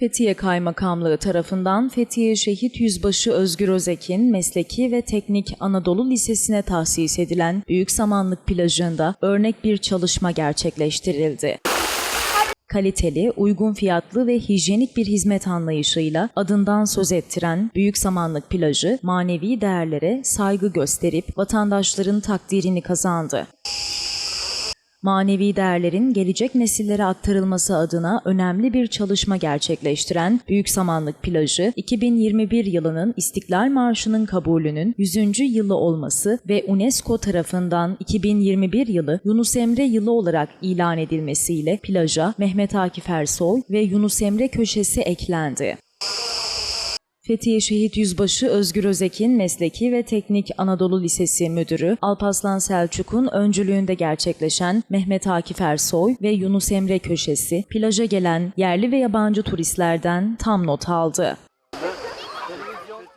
Fethiye Kaymakamlığı tarafından Fethiye Şehit Yüzbaşı Özgür Özek'in Mesleki ve Teknik Anadolu Lisesi'ne tahsis edilen Büyük Samanlık plajında örnek bir çalışma gerçekleştirildi. Kaliteli, uygun fiyatlı ve hijyenik bir hizmet anlayışıyla adından söz ettiren Büyük Samanlık plajı manevi değerlere saygı gösterip vatandaşların takdirini kazandı. Manevi değerlerin gelecek nesillere aktarılması adına önemli bir çalışma gerçekleştiren Büyük Samanlık Plajı, 2021 yılının İstiklal Marşı'nın kabulünün 100. yılı olması ve UNESCO tarafından 2021 yılı Yunus Emre yılı olarak ilan edilmesiyle plaja Mehmet Akif Ersoy ve Yunus Emre köşesi eklendi. Fethiye Şehit Yüzbaşı Özgür Özek'in Mesleki ve Teknik Anadolu Lisesi Müdürü Alpaslan Selçuk'un öncülüğünde gerçekleşen Mehmet Akif Ersoy ve Yunus Emre Köşesi plaja gelen yerli ve yabancı turistlerden tam not aldı.